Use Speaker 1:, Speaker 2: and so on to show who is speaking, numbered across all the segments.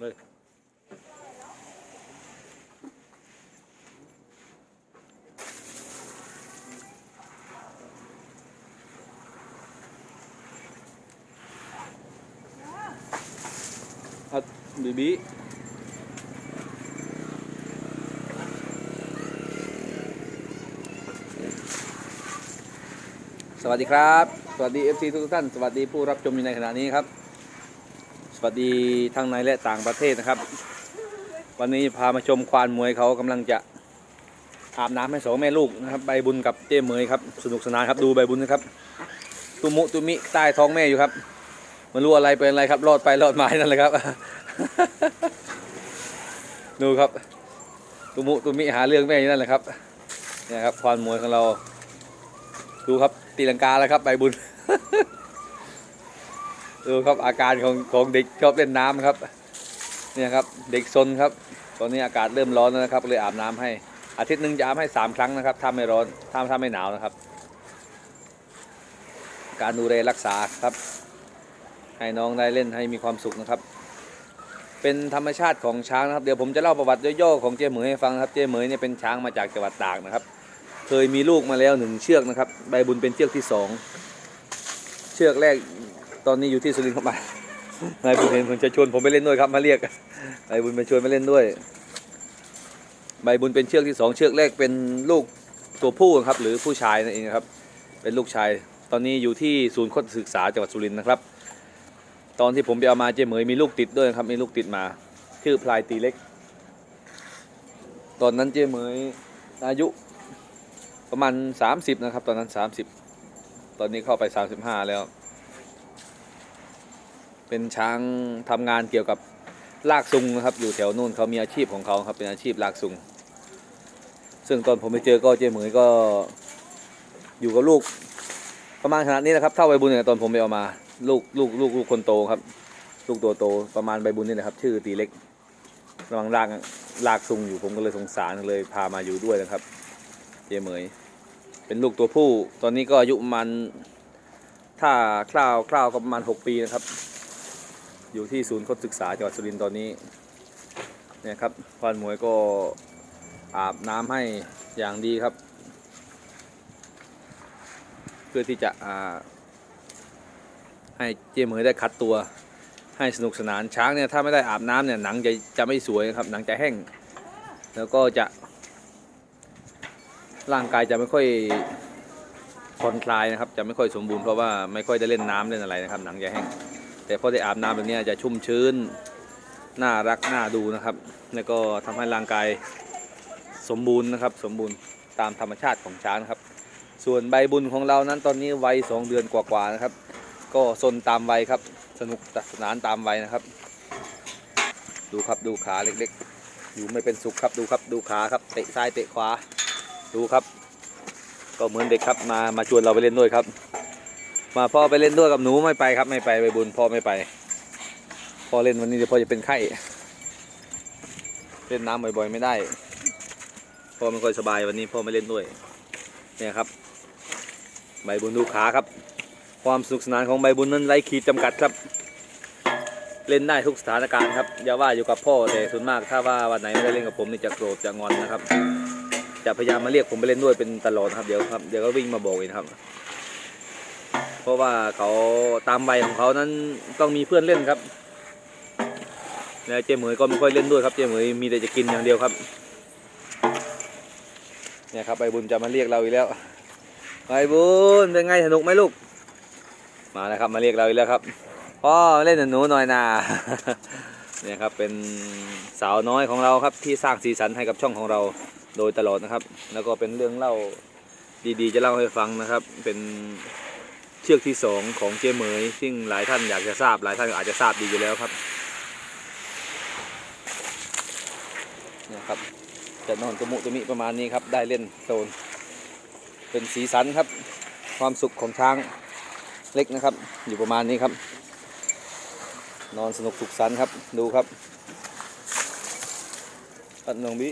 Speaker 1: เลยอัดบีบีสวัสดีครับ สวัสดี FC ทุกท่าน สวัสดีผู้รับชมอยู่ในขณะนี้ครับ วัสดีทั้งในและต่างประเทศนะครับ วันนี้พามาชมควานมวยเขากำลังจะอาบน้ำให้สองแม่ลูกนะครับ ใบบุญกับเจ้เหมยครับสนุกสนานครับดูใบบุญนะครับ ตุมุตุมิใต้ท้องแม่อยู่ครับไมันรู้อะไรเป็นอะไรครับรอดไปรอดมานั่นแหละครับ ดูครับ ตุมุตุมิหาเรื่องแม่อยู่นั่นแหละครับเนี่ยครับควานมวยของเรา ดูครับตีลังกาแล้วครับใบบุญ ดูครับอาการของของเด็กชอบเล่นน้ำครับ เนี่ยครับเด็กซนครับ ตอนนี้อากาศเริ่มร้อนแล้วนะครับเลยอาบน้ำให้อาทิตย์หนึ่งจะอาบให้สามครั้งนะครับถ้าไม่ร้อนถ้าถ้าไม่หนาวนะครับ การดูแลรักษาครับ ให้น้องได้เล่นให้มีความสุขนะครับ เป็นธรรมชาติของช้างนะครับเดี๋ยวผมจะเล่าประวัติย่อๆของเจ้เหมยให้ฟังนะครับเจ้เหมยเนี่ยเป็นช้างมาจากจังหวัดตากนะครับ เคยมีลูกมาแล้วหนึ่งเชือกนะครับ ใบบุญเป็นเชือกที่สองเชือกแรก ตอนนี้อยู่ที่สุรินทร์ครับมานายบุญเห็นผมจะชวนผมไปเล่นด้วยครับมาเรียกนายบุญไปชวนไปเล่นด้วย ใบบุญเป็นเชือกที่สองเชือกแรกเป็นลูกตัวผู้ครับ หรือผู้ชายนั่นเองครับ เป็นลูกชาย ตอนนี้อยู่ที่ศูนย์ค้นศึกษาจังหวัดสุรินทร์นะครับ ตอนที่ผมไปเอามาเจเหมยมีลูกติดด้วยครับมีลูกติดมาชื่อพลายตีเล็ก ตอนนั้นเจเหมยอายุประมาณ 30 นะครับ ตอนนั้น 30 ตอนนี้เข้าไป 35 แล้ว เป็นช้างทำงานเกี่ยวกับลากซุงนะครับ อยู่แถวนู่นเขามีอาชีพของเขาครับเป็นอาชีพลากซุง ซึ่งตอนผมไปเจอก็เจ๊เหมยก็อยู่กับลูกประมาณขนาดนี้นะครับเท่าใบบุญเนี่ยตอนผมไปเอามา ลูกลูกลูกลูกคนโตครับ ลูกตัวโตประมาณใบบุญนี่นะครับ ชื่อตีเล็กกำลังลากลากซุงอยู่ผมก็เลยสงสารเลยพามาอยู่ด้วยนะครับ เจเหมย เป็นลูกตัวผู้ ตอนนี้ก็อายุประมันถ้าคร่าวคร่าวก็ประมาณ6ปีนะครับ อยู่ที่ศูนย์ค้นศึกษาจังหวัดสุรินทร์ตอนนี้เนี่ยครับควานหมวยก็อาบน้ำให้อย่างดีครับ เพื่อที่จะให้เจเหมยได้คัดตัวให้สนุกสนานช้างเนี่ยถ้าไม่ได้อาบน้ำเนี่ยหนังจะจะไม่สวยครับหนังจะแห้ง แล้วก็จะ ร่างกายจะไม่ค่อยผ่อนคลายนะครับ จะไม่ค่อยสมบูรณ์เพราะว่าไม่ค่อยได้เล่นน้ำเล่นอะไรนะครับ หนังจะแห้ง แต่พอได้อาบน้ำแบบนี้จะชุ่มชื้น น่ารักน่าดูนะครับ แล้วก็ทำให้ร่างกายสมบูรณ์นะครับ สมบูรณ์ตามธรรมชาติของช้างครับ ส่วนใบบุญของเรานั้นตอนนี้วัยสองเดือนกว่าๆนะครับ ก็ซนตามวัยครับ สนุกสนานตามวัยนะครับ ดูครับดูขาเล็กๆ อยู่ไม่เป็นสุขครับดูครับดูขาครับเตะซ้ายเตะขวาดูครับ ก็เหมือนเด็กครับมามาชวนเราไปเล่นด้วยครับ มาพ่อไปเล่นด้วยกับหนูไม่ไปครับไม่ไปไปบุญพ่อไม่ไปพ่อเล่นวันนี้เดี๋ยวพ่อจะเป็นไข้เล่นน้ำบ่อยๆไม่ได้พ่อไม่ค่อยสบายวันนี้พ่อไม่เล่นด้วยเนี่ยครับ ใบบุญดูขาครับ ความสนุกสนานของใบบุญนั้นไร้ขีดจำกัดครับ เล่นได้ทุกสถานการณ์ครับอย่าว่าอยู่กับพ่อแต่ส่วนมากถ้าว่าวันไหนไม่ได้เล่นกับผมนี่จะโกรธจะงอนนะครับ จะพยายามมาเรียกผมไปเล่นด้วยเป็นตลอดครับเดี๋ยวครับเดี๋ยวก็วิ่งมาบอกเองครับ เพราะว่าเขาตามวัยของเขานั้นต้องมีเพื่อนเล่นครับแล้วเจเหมยก็ไม่ค่อยเล่นด้วยครับเจเหมยมีแต่จะกินอย่างเดียวครับเนี่ยครับใบบุญจะมาเรียกเราอีกแล้วใบบุญเป็นไงสนุกไหมลูก มาแล้วครับมาเรียกเราอีกแล้วครับพ่อเล่นหนูหน่อยนาเนี่ยครับเป็นสาวน้อยของเราครับที่สร้างสีสันให้กับช่องของเราโดยตลอดนะครับ แล้วก็เป็นเรื่องเล่าดีๆ จะเล่าให้ฟังนะครับ เป็น ชือกที่สองของเจเหมย ซึ่งหลายท่านอยากจะทราบหลายท่านอาจจะทราบดีอยู่แล้วครับเนี่ยครับจะนอนตะมุตะมิประมาณนี้ครับได้เล่นโซน เป็นสีสันครับ ความสุขของช้างเล็กนะครับ อยู่ประมาณนี้ครับ นอนสนุกสุขสันครับดูครับปัดนองบิ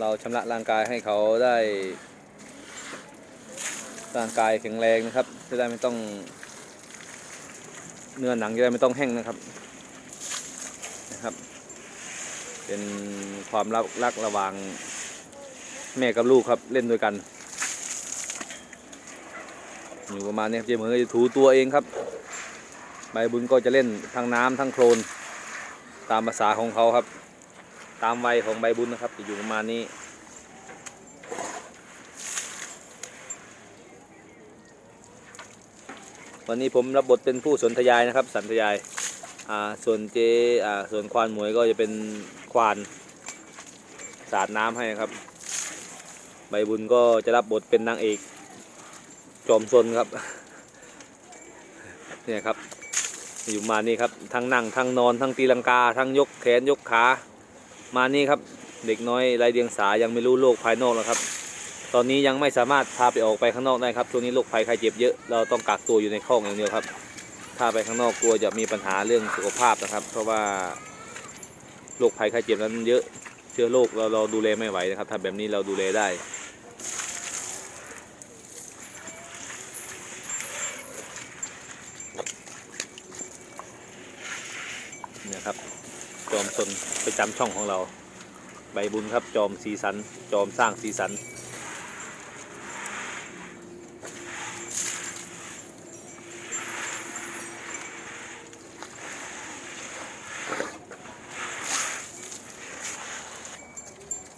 Speaker 1: เราชำระร่างกายให้เขาได้ ร่างกายแข็งแรงนะครับ จะได้ไม่ต้อง เนื้อหนังจะได้ไม่ต้องแห้งนะครับนะครับ เป็นความรักรักระหว่างแม่กับลูกครับเล่นด้วยกัน อยู่ประมาณนี้ครับเจมส์เหมยจะถูตัวเองครับ ใบบุญก็จะเล่นทั้งน้ำทั้งโคลนตามภาษาของเขาครับ ตามวัยของใบบุญนะครับจะอยู่ประมาณนี้ วันนี้ผมรับบทเป็นผู้สนธยายนะครับสันธยายอ่าส่วนเจอ่าส่วนควานหมวยก็จะเป็นควานสาดน้ำให้นะครับ ใบบุญก็จะรับบทเป็นนางเอกจอมซนครับเนี่ยครับอยู่มานี่ครับทั้งนั่งทั้งนอนทั้งตีลังกา ทั้งยกแขนยกขามานี่ครับ เด็กน้อยไรเดียงสายังไม่รู้โลกภายนอกแล้วครับ ตอนนี้ยังไม่สามารถพาไปออกไปข้างนอกได้ครับช่วงนี้โรคภัยไข้เจ็บเยอะเราต้องกักตัวอยู่ในห้องอย่างเดียวครับถ้าไปข้างนอกกลัวจะมีปัญหาเรื่องสุขภาพนะครับ เพราะว่าโรคภัยไข้เจ็บนั้นเยอะเชื้อโรคเราเราดูแลไม่ไหวนะครับถ้าแบบนี้เราดูแลได้เนี่ยครับจอมสนประจำช่องของเรา ใบบุญครับจอมสีสัน จอมสร้างสีสัน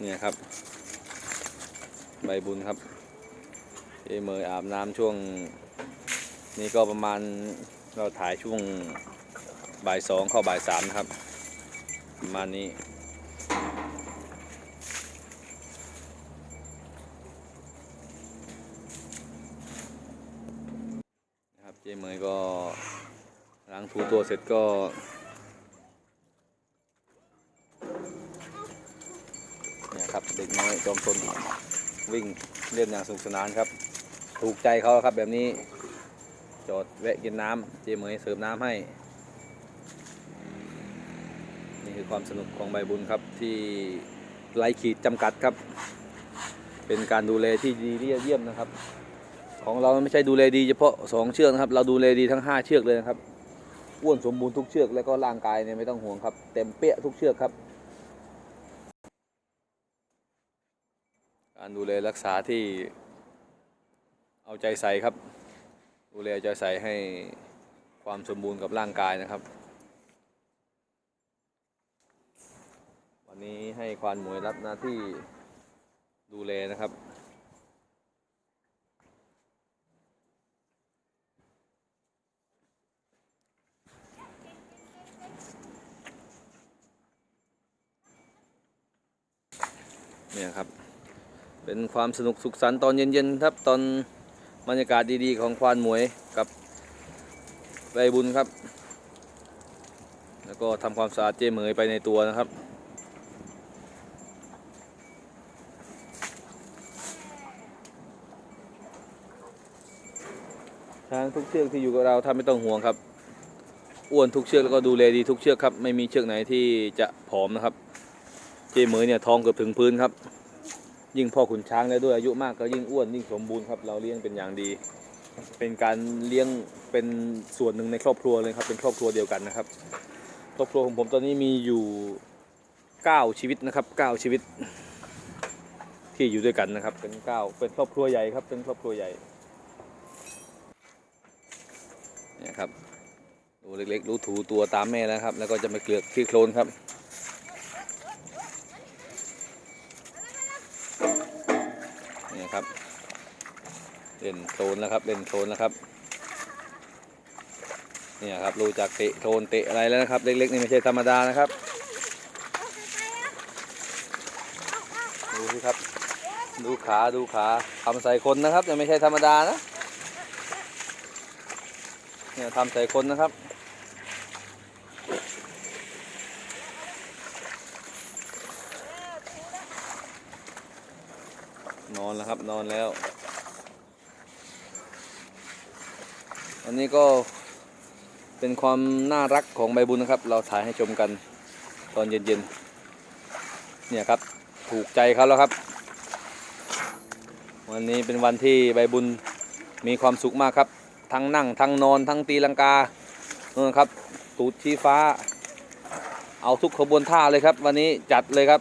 Speaker 1: เนี่ยครับ ใบบุญครับเอเมยอาบน้ำช่วง นี้ก็ประมาณเราถ่ายช่วงบ่ายสองเข้าบ่ายสามครับ ประมาณนี้ นะครับเจเมยก็ล้างถูตัวเสร็จก็ จอมซนวิ่งเล่นอย่างสนุกสนานครับ ถูกใจเขาครับแบบนี้ จอดแวะกินน้ำเจมเหมยเสิร์ฟน้ำให้ นี่คือความสนุกของใบบุญครับที่ไร้ขีดจำกัดครับ เป็นการดูแลที่ดีเยี่ยมนะครับ ของเราไม่ใช่ดูแลดีเฉพาะสองเชือกนะครับ เราดูแลดีทั้งห้าเชือกเลยนะครับอ้วนสมบูรณ์ทุกเชือกแล้วก็ร่างกายเนี่ยไม่ต้องห่วงครับ เต็มเปี้ยทุกเชือกครับ การดูแลรักษาที่เอาใจใส่ครับ ดูแลเอาใจใส่ให้ความสมบูรณ์กับร่างกายนะครับ วันนี้ให้ควานหมวยรับหน้าที่ดูแลนะครับเนี่ยครับ เป็นความสนุกสุขสันต์ตอนเย็นๆครับตอนบรรยากาศดีๆของควานหมวยกับใบบุญครับ แล้วก็ทำความสะอาดเจเหมยไปในตัวนะครับช้างทุกเชือกที่อยู่กับเราท่านไม่ต้องห่วงครับ อ้วนทุกเชือกแล้วก็ดูแลดีทุกเชือกครับ ไม่มีเชือกไหนที่จะผอมนะครับ เจเหมยเนี่ยทองเกือบถึงพื้นครับ ยิ่งพ่อขุนช้างแล้วด้วยอายุมากก็ยิ่งอ้วนยิ่งสมบูรณ์ครับ เราเลี้ยงเป็นอย่างดี เป็นการเลี้ยงเป็นส่วนหนึ่งในครอบครัวเลยครับ เป็นครอบครัวเดียวกันนะครับ ครอบครัวของผมตอนนี้มีอยู่9ชีวิตนะครับ9ชีวิต ที่อยู่ด้วยกันนะครับ เป็น9เป็นครอบครัวใหญ่ครับ เป็นครอบครัวใหญ่เนี่ยครับดูเล็กๆ รู้ถูตัวตามแม่แล้วครับ แล้วก็จะมาเกลือกที่โคลนครับ นแล้วครับ เล่นโคลนแล้วครับเนี่ยครับรู้จักเตะโคลนเตะอะไรแล้วนะครับ เล็กๆนี่ไม่ใช่ธรรมดานะครับดูสิครับ ดูขาดูขาทำใส่คนนะครับแต่ไม่ใช่ธรรมดานะเนี่ยทำใส่คนนะครับนอนแล้วครับนอนแล้ว อันนี้ก็เป็นความน่ารักของใบบุญนะครับ เราถ่ายให้ชมกันตอนเย็นๆ เนี่ยครับ ถูกใจเขาแล้วครับ วันนี้เป็นวันที่ใบบุญมีความสุขมากครับ ทั้งนั่ง ทั้งนอน ทั้งตีลังกานู่นครับ ตูดชี้ฟ้า เอาทุกขบวนท่าเลยครับ วันนี้จัดเลยครับ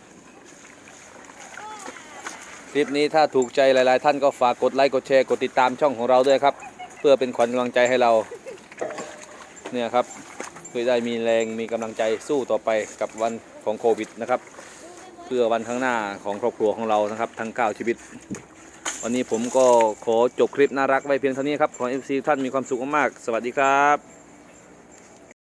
Speaker 1: คลิปนี้ถ้าถูกใจหลาย ๆ ท่านก็ฝากกดไลค์กดแชร์กดติดตามช่องของเราด้วยครับ เพื่อเป็นขวัญกำลังใจให้เรา เนี่ยครับเพื่อได้มีแรงมีกำลังใจสู้ต่อไปกับวันของโควิดนะครับ เพื่อวันข้างหน้าของครอบครัวของเรานะครับ ทั้ง 9 ชีวิต วันนี้ผมก็ขอจบคลิปน่ารักไว้เพียงเท่านี้ครับ ขอ FC ท่านมีความสุขมากๆสวัสดีครับ